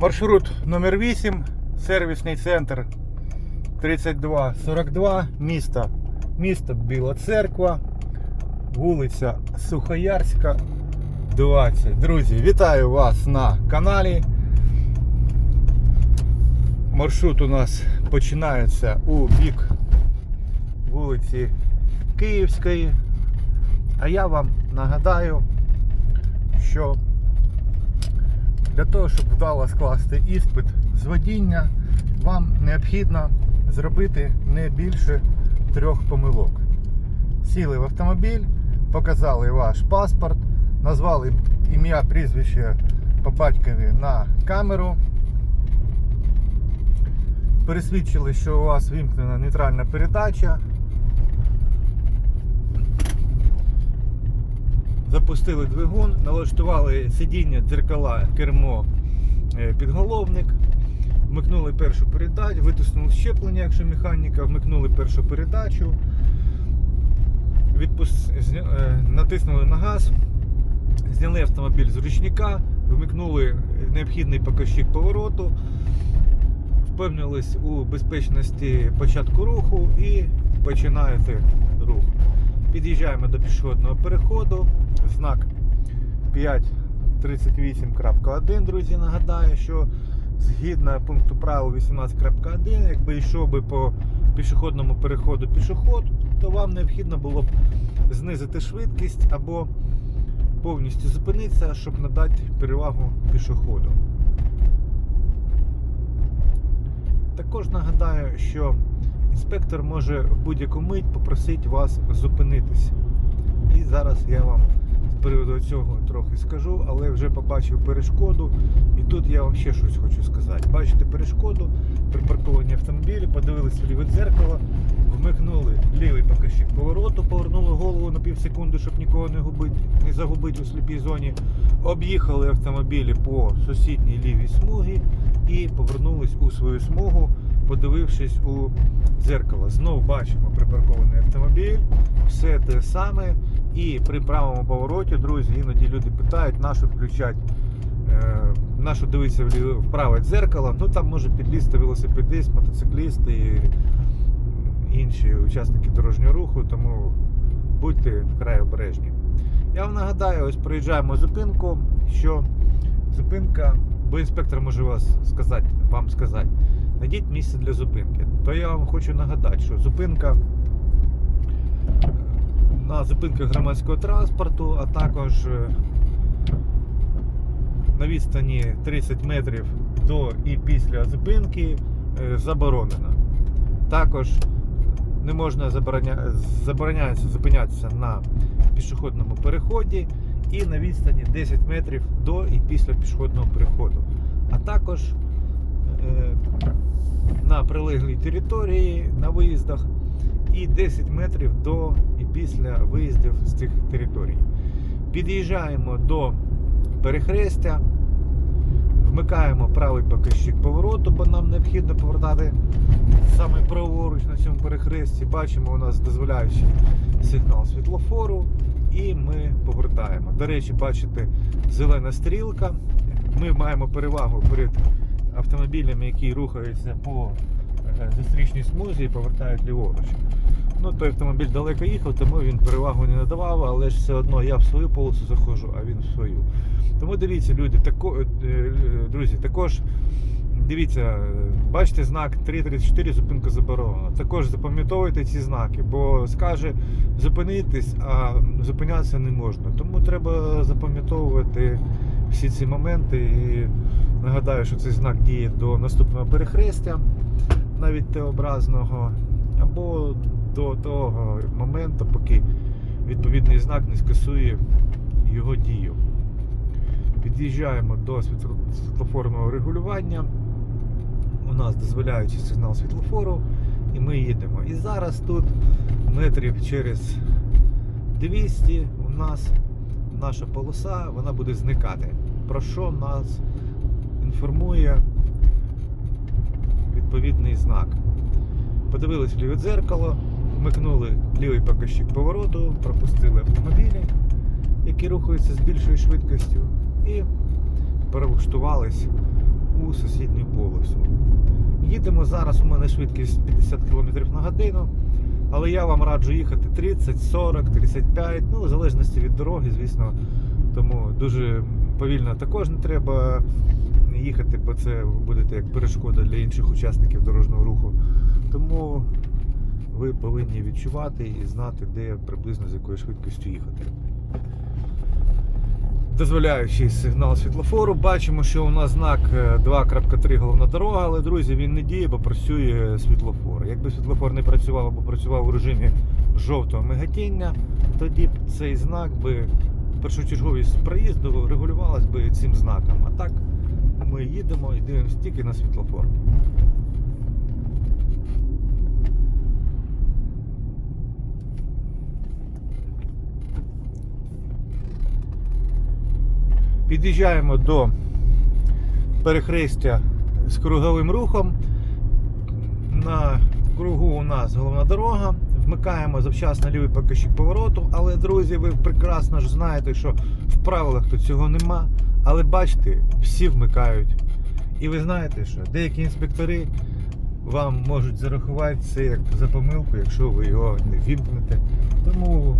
Маршрут номер 8, сервісний центр 3242, місто, місто Біла Церква, вулиця Сухоярська, 20. Друзі, вітаю вас на каналі. Маршрут у нас починається у бік вулиці Київської. А я вам нагадаю, що для того, щоб вдало скласти іспит з водіння, вам необхідно зробити не більше трьох помилок. Сіли в автомобіль, показали ваш паспорт, назвали ім'я, прізвище по батькові на камеру, пересвідчили, що у вас вимкнена нейтральна передача. Запустили двигун, налаштували сидіння, дзеркала, кермо, е, підголовник, вмикнули першу передачу, витиснули щеплення, якщо механіка, вмикнули першу передачу, відпус... е, натиснули на газ, зняли автомобіль з ручника, вмикнули необхідний показчик повороту, впевнились у безпечності початку руху і починаєте. Під'їжджаємо до пішохідного переходу. Знак 538.1, друзі, нагадаю, що згідно пункту правил 18.1, якби йшов би по пішохідному переходу пішоход, то вам необхідно було б знизити швидкість або повністю зупинитися, щоб надати перевагу пішоходу. Також нагадаю, що інспектор може в будь-яку мить попросити вас зупинитись. І зараз я вам з приводу цього трохи скажу, але вже побачив перешкоду. І тут я вам ще щось хочу сказати. Бачите перешкоду, припарковані автомобілі, подивилися ліве дзеркало, вмикнули лівий показчик повороту, повернули голову на пів секунди, щоб нікого не губити, не загубити у сліпій зоні. Об'їхали автомобілі по сусідній лівій смугі і повернулись у свою смугу, подивившись у дзеркало. Знов бачимо припаркований автомобіль, все те саме. І при правому повороті, друзі, іноді люди питають, на що включати, е, на дивитися в праве дзеркало. Ну там може підлізти велосипедист, мотоцикліст і інші учасники дорожнього руху, тому будьте вкрай обережні. Я вам нагадаю, ось проїжджаємо зупинку, що зупинка, бо інспектор може вас сказати, вам сказати, знайдіть місце для зупинки. То я вам хочу нагадати, що зупинка на зупинках громадського транспорту, а також е, на відстані 30 метрів до і після зупинки е, заборонена. Також не можна забороня... забороняється зупинятися на пішохідному переході і на відстані 10 метрів до і після пішохідного переходу. А також е, на прилеглій території на виїздах і 10 метрів до і після виїздів з цих територій. Під'їжджаємо до перехрестя, вмикаємо правий показчик повороту, бо нам необхідно повертати саме праворуч на цьому перехресті. Бачимо, у нас дозволяючий сигнал світлофору, і ми повертаємо. До речі, бачите, зелена стрілка. Ми маємо перевагу перед автомобілями, які рухаються по е, зустрічній смузі і повертають ліворуч. Ну, той автомобіль далеко їхав, тому він перевагу не надавав, але ж все одно я в свою полосу заходжу, а він в свою. Тому дивіться, люди, тако, е, е, друзі, також дивіться, бачите знак 334 зупинка заборонена. Також запам'ятовуйте ці знаки, бо скаже зупинитись, а зупинятися не можна. Тому треба запам'ятовувати всі ці моменти. І нагадаю, що цей знак діє до наступного перехрестя, навіть Т-образного, або до того моменту, поки відповідний знак не скасує його дію. Під'їжджаємо до світлофорного регулювання. У нас дозволяючий сигнал світлофору, і ми їдемо. І зараз тут метрів через 200 у нас наша полоса вона буде зникати. Про що нас інформує відповідний знак. Подивились в ліве дзеркало, вмикнули лівий показчик повороту, пропустили автомобілі, які рухаються з більшою швидкістю, і перелаштувались у сусідню полосу. Їдемо зараз, у мене швидкість 50 км на годину, але я вам раджу їхати 30, 40, 35, ну, в залежності від дороги, звісно. Тому дуже повільно також не треба їхати, бо це ви будете як перешкода для інших учасників дорожнього руху. Тому ви повинні відчувати і знати, де приблизно з якою швидкістю їхати. Дозволяючий сигнал світлофору, бачимо, що у нас знак е, 2.3 головна дорога, але друзі, він не діє, бо працює світлофор. Якби світлофор не працював або працював у режимі жовтого мигатіння, тоді цей знак би першочерговість проїзду регулювалась би цим знаком. А так ми їдемо і дивимося тільки на світлофор. Під'їжджаємо до перехрестя з круговим рухом. На кругу у нас головна дорога. Вмикаємо завчасно лівий покажчик повороту. Але, друзі, ви прекрасно ж знаєте, що в правилах тут цього нема. Але бачите, всі вмикають. І ви знаєте, що деякі інспектори вам можуть зарахувати це як за помилку, якщо ви його не вімкнете. Тому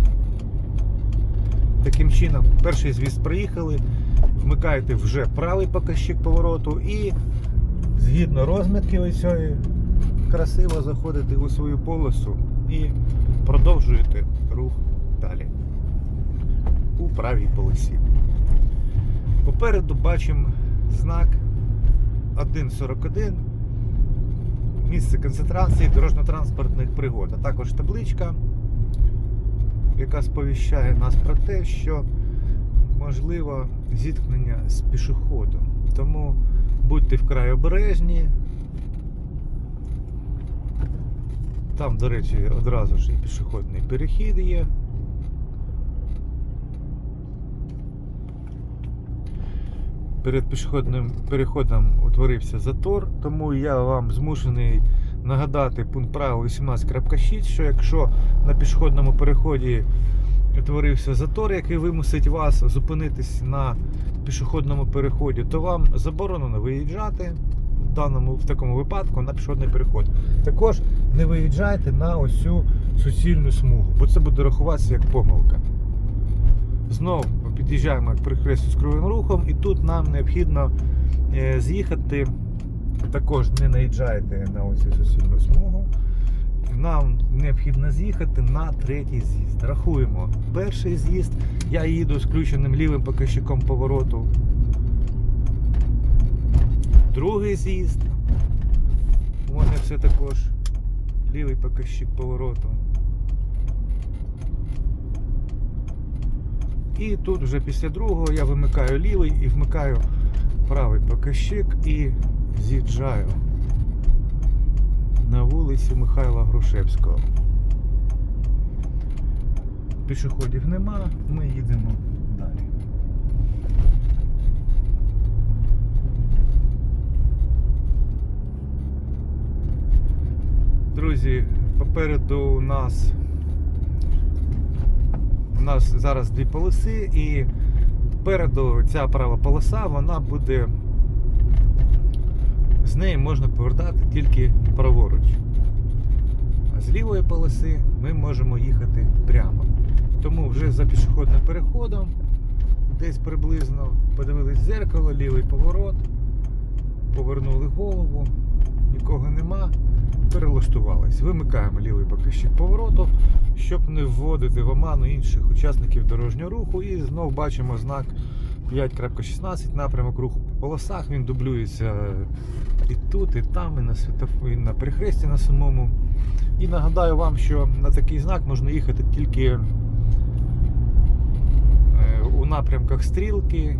таким чином, перший звіст проїхали, вмикаєте вже правий показчик повороту і згідно розмітки ось цієї красиво заходите у свою полосу і продовжуєте рух далі у правій полосі. Попереду бачимо знак 1.41 місце концентрації дорожньо-транспортних пригод, а також табличка, яка сповіщає нас про те, що можливо зіткнення з пішоходом. Тому будьте вкрай обережні. Там, до речі, одразу ж і пішохідний перехід є. Перед пішохідним переходом утворився затор, тому я вам змушений нагадати пункт правил 18.6, що якщо на пішохідному переході утворився затор, який вимусить вас зупинитись на пішохідному переході, то вам заборонено виїжджати в даному в такому випадку на пішохідний переход. Також не виїжджайте на ось цю суцільну смугу, бо це буде рахуватися як помилка. Знову під'їжджаємо як перехрестю з круговим рухом, і тут нам необхідно е, з'їхати. Також не наїжджайте на оцю суцільну смугу. Нам необхідно з'їхати на третій з'їзд. Рахуємо. Перший з'їзд. Я їду з включеним лівим показчиком повороту. Другий з'їзд. У мене все також лівий показчик повороту. І тут вже після другого я вимикаю лівий і вмикаю правий показчик і з'їжджаю на вулиці Михайла Грушевського. Пішоходів нема, ми їдемо далі. Друзі, попереду у нас у нас зараз дві полоси, і попереду ця права полоса, вона буде. З неї можна повертати тільки праворуч. А з лівої полоси ми можемо їхати прямо. Тому вже за пішохідним переходом, десь приблизно подивились в зеркало, лівий поворот, повернули голову, перелаштувались. Вимикаємо лівий показчик повороту, щоб не вводити в оману інших учасників дорожнього руху. І знов бачимо знак 5.16 напрямок руху по полосах. Він дублюється і тут, і там, і на світофо, і на перехресті на самому. І нагадаю вам, що на такий знак можна їхати тільки е, у напрямках стрілки,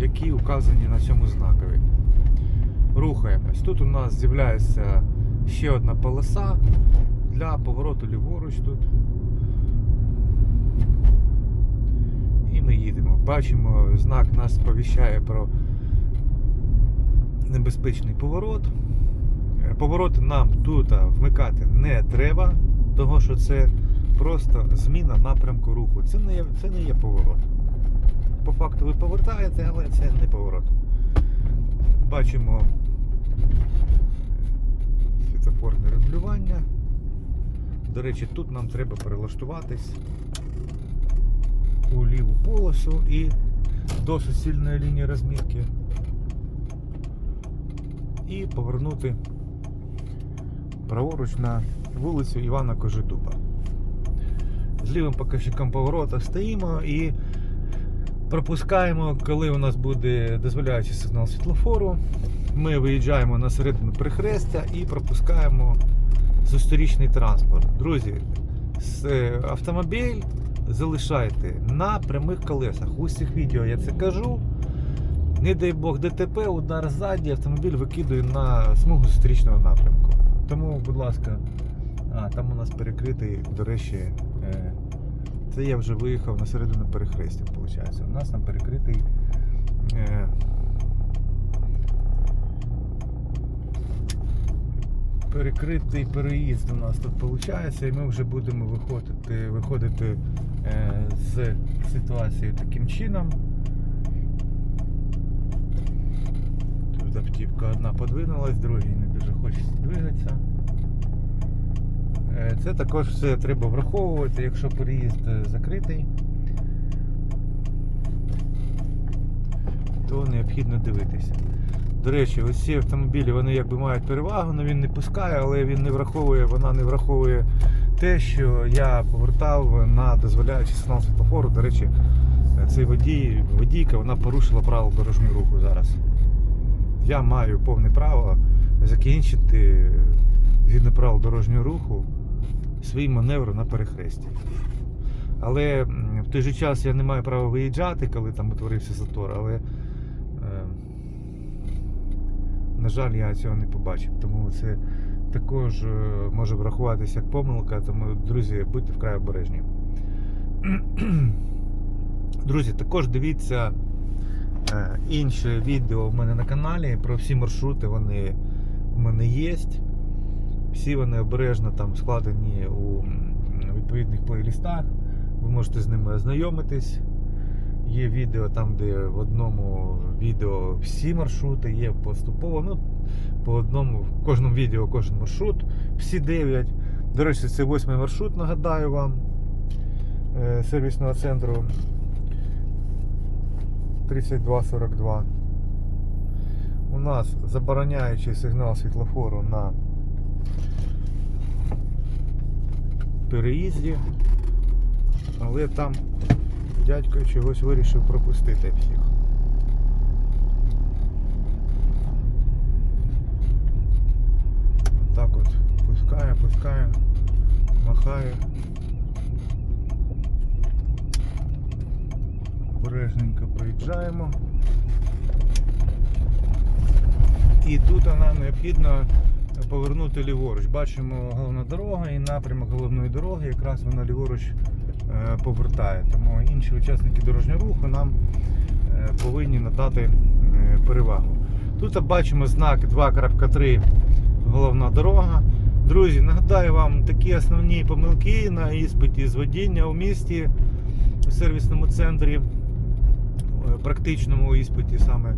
які указані на цьому знакові. Рухаємось. Тут у нас з'являється ще одна полоса для повороту ліворуч тут. І ми їдемо. Бачимо, знак нас сповіщає про небезпечний поворот. Е, Повороти нам тут вмикати не треба, тому що це просто зміна напрямку руху. Це не є, це не є поворот. По факту ви повертаєте, але це не поворот. Бачимо світофорне регулювання. До речі, тут нам треба перелаштуватись у ліву полосу і до суцільної лінії розмітки. І повернути праворуч на вулицю Івана Кожедуба. З лівим показчиком поворота стоїмо і пропускаємо, коли у нас буде дозволяючий сигнал світлофору. Ми виїжджаємо на середину перехрестя і пропускаємо зустрічний транспорт. Друзі, е, автомобіль залишайте на прямих колесах. У всіх відео я це кажу. Не дай Бог ДТП, удар ззаді, автомобіль викидує на смугу зустрічного напрямку. Тому, будь ласка, а, там у нас перекритий, до речі, е, це я вже виїхав на середину перехрестя, виходить. У нас там перекритий. Е, перекритий переїзд у нас тут виходить, і ми вже будемо виходити, виходити е, з ситуації таким чином. Тут автівка одна подвинулась, другій не дуже хочеться двигатися. Е, Це також все треба враховувати, якщо переїзд е, закритий, то необхідно дивитися. До речі, ось ці автомобілі вони якби мають перевагу, але він не пускає, але він не враховує, вона не враховує те, що я повертав на дозволяючий сигнал світлофору. До речі, цей водій, водійка вона порушила правила дорожнього руху зараз. Я маю повне право закінчити згідно правил дорожнього руху свій маневр на перехресті. Але в той же час я не маю права виїжджати, коли там утворився затор, але е, на жаль, я цього не побачив. Тому це також е, може врахуватися як помилка, тому, друзі, будьте вкрай обережні. Друзі, також дивіться е, інше відео в мене на каналі про всі маршрути, вони в мене є. Всі вони обережно там складені у відповідних плейлістах. Ви можете з ними ознайомитись. Є відео там, де в одному відео всі маршрути, є поступово. Ну, по одному, в кожному відео кожен маршрут, всі 9. До речі, це восьмий маршрут, нагадаю вам, е, сервісного центру 3242. У нас забороняючий сигнал світлофору на переїзді, але там дядько чогось вирішив пропустити всіх. Так от пускає, пускає, махає. Обережненько проїжджаємо. І тут нам необхідно повернути ліворуч. Бачимо головна дорога і напрямок головної дороги, якраз вона ліворуч повертає. Тому інші учасники дорожнього руху нам е, повинні надати е, перевагу. Тут бачимо знак 2.3 головна дорога. Друзі, нагадаю вам такі основні помилки на іспиті з водіння у місті у сервісному центрі, е, практичному іспиті саме.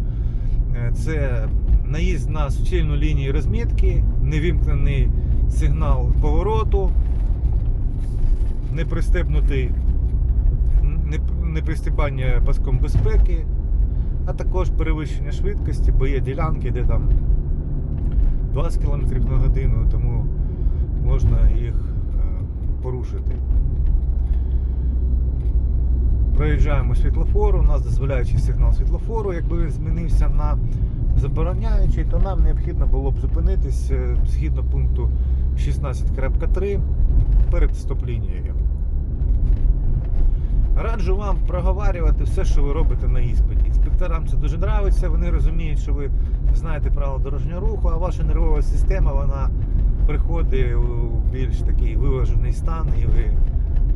Е, Це наїзд на суцільну лінію розмітки, невімкнений сигнал повороту, непристебнутий не- непристібання паском безпеки, а також перевищення швидкості, бо є ділянки, де там 20 км на годину, тому можна їх е, порушити. Проїжджаємо світлофор, у нас дозволяючий сигнал світлофору, якби він змінився на забороняючий, то нам необхідно було б зупинитись е, згідно пункту 16.3 перед стоп-лінією. Раджу вам проговорювати все, що ви робите на іспиті. Інспекторам це дуже подобається, вони розуміють, що ви знаєте правила дорожнього руху, а ваша нервова система вона приходить у більш такий виважений стан, і ви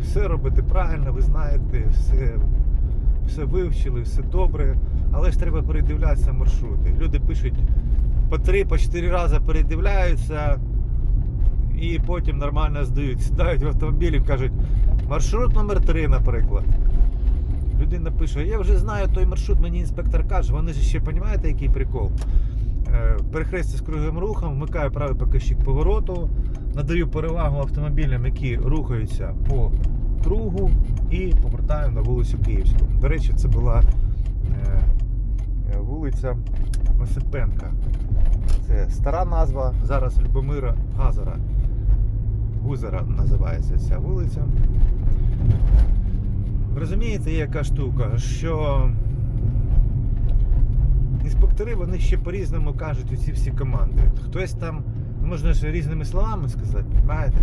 все робите правильно, ви знаєте, все, все вивчили, все добре. Але ж треба передивлятися маршрути. Люди пишуть по три, по чотири рази передивляються і потім нормально здають. Сідають в автомобіль і кажуть, маршрут номер 3 наприклад. Людина пише, я вже знаю той маршрут, мені інспектор каже, вони ж ще розумієте, який прикол. е, перехрестя з круговим рухом, вмикаю правий показчик повороту, надаю перевагу автомобілям, які рухаються по кругу, і повертаю на вулицю Київську. До речі, це була е, вулиця Осипенка. Це стара назва, зараз Любомира Газара. Гузера називається ця вулиця. Розумієте, яка штука, що інспектори вони ще по-різному кажуть усі всі команди. Хтось там, ну, можна ж різними словами сказати, розумієте?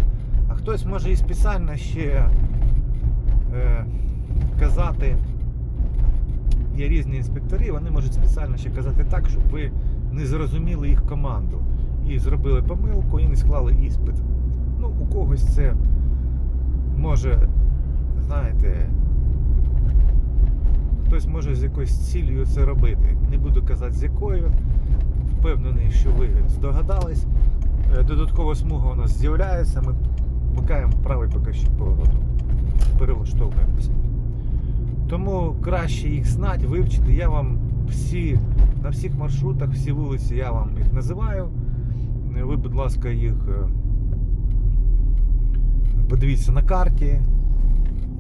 А хтось може і спеціально ще е, казати. Є різні інспектори, вони можуть спеціально ще казати так, щоб ви не зрозуміли їх команду. І зробили помилку і не склали іспит. Ну, у когось це може, знаєте, хтось може з якоюсь цілею це робити. Не буду казати з якою. Впевнений, що ви здогадались. Е, Додаткова смуга у нас з'являється, ми вмикаємо правий показчик повороту. Перелаштовуємося. Тому краще їх знати, вивчити. Я вам всі на всіх маршрутах, всі вулиці я вам їх називаю. Е, Ви, будь ласка, їх подивіться на карті,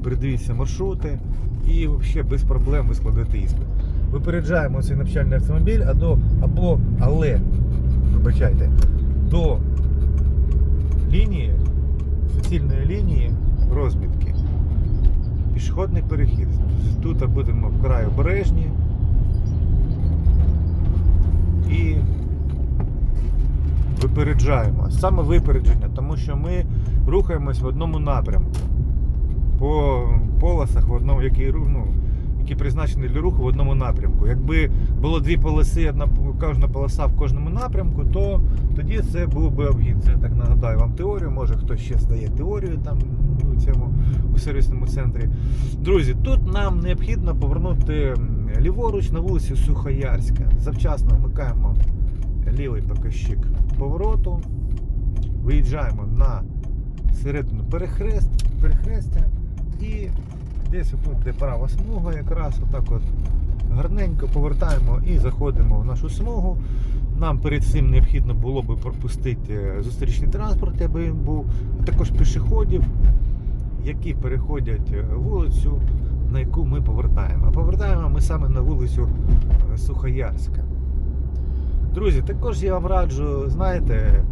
передивіться маршрути і взагалі без проблем ви складете іспит. Випереджаємо цей навчальний автомобіль, а до, або але, вибачайте, до лінії, суцільної лінії розмітки. Пішохідний перехід. Тут будемо вкрай обережні. І випереджаємо. Саме випередження, тому що ми рухаємось в одному напрямку. По полосах, в одному, які, ну, які призначені для руху в одному напрямку. Якби було дві полоси, одна кожна полоса в кожному напрямку, то тоді це був би обгін. Це так нагадаю вам теорію. Може хтось ще здає теорію там у цьому у сервісному центрі. Друзі, тут нам необхідно повернути ліворуч на вулицю Сухоярська. Завчасно вмикаємо лівий показчик повороту, виїжджаємо на середину перехрест, перехрестя і десь отут, де права смуга, якраз отак от гарненько повертаємо і заходимо в нашу смугу. Нам перед цим необхідно було би пропустити е, зустрічний транспорт, аби він був, а також пішоходів, які переходять е, вулицю, на яку ми повертаємо. А повертаємо ми саме на вулицю е, Сухоярська. Друзі, також я вам раджу, знаєте,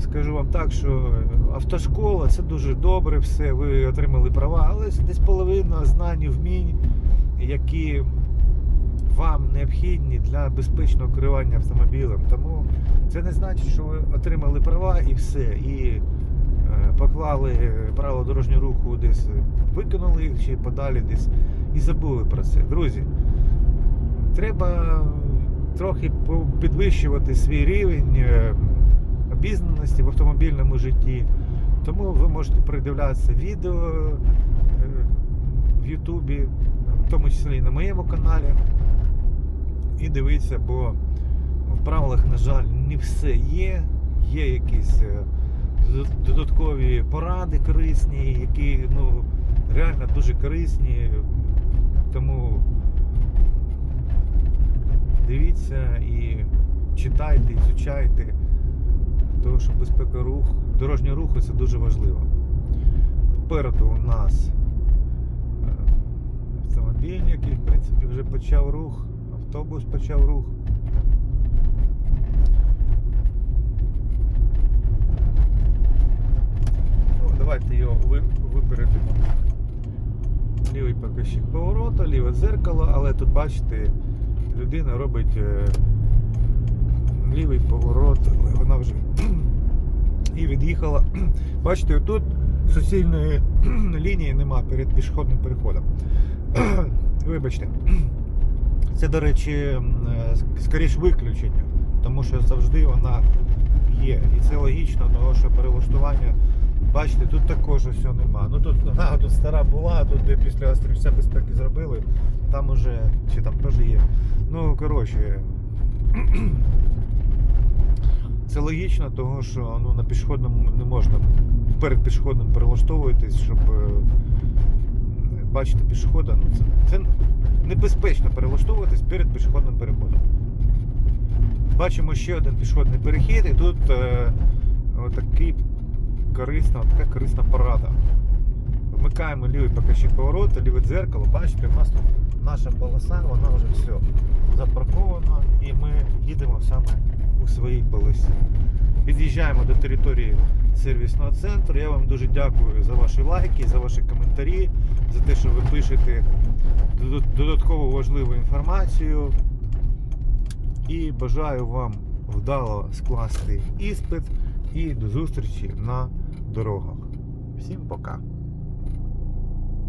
скажу вам так, що автошкола це дуже добре, все, ви отримали права, але десь половина знань і вмінь, які вам необхідні для безпечного керування автомобілем. Тому це не значить, що ви отримали права і все. І е, поклали правила дорожнього руху десь, викинули їх чи подалі десь і забули про це. Друзі, треба трохи підвищувати свій рівень е, обізнаності в автомобільному житті. Тому ви можете передивлятися відео е, в Ютубі, в тому числі і на моєму каналі. І дивитися, бо в правилах, на жаль, не все є. Є якісь е, додаткові поради корисні, які ну, реально дуже корисні. Тому дивіться і читайте, ізучайте, тому що безпека рух, дорожнього руху це дуже важливо. Попереду у нас е, автомобіль, який в принципі вже почав рух, автобус почав рух. Ну, давайте його випередимо. Лівий показчик повороту, ліве дзеркало, але тут бачите, людина робить е, лівий поворот, але вона вже і від'їхала. Бачите, тут суцільної лінії нема перед пішохідним переходом. Вибачте. Це, до речі, е, скоріш виключення, тому що завжди вона є. І це логічно, тому що перелаштування, бачите, тут також ось нема. Ну тут, а, тут стара була, тут де після острівця безпеки зробили, там уже, чи там теж є. Ну, коротше, це логічно, тому що ну, на пішохідному не можна перед пішохідним перелаштовуватись, щоб е, бачити пішохода. Ну, це, це небезпечно перелаштовуватись перед пішохідним переходом. Бачимо ще один пішохідний перехід, і тут е, отакий корисна, така корисна порада. Вмикаємо лівий покажчик повороту, ліве дзеркало. Бачите, у нас тут наша полоса, вона вже все запаркована і ми їдемо саме у своїй полосі. Під'їжджаємо до території сервісного центру. Я вам дуже дякую за ваші лайки, за ваші коментарі, за те, що ви пишете додаткову важливу інформацію. І бажаю вам вдало скласти іспит і до зустрічі на дорогах. Всім пока!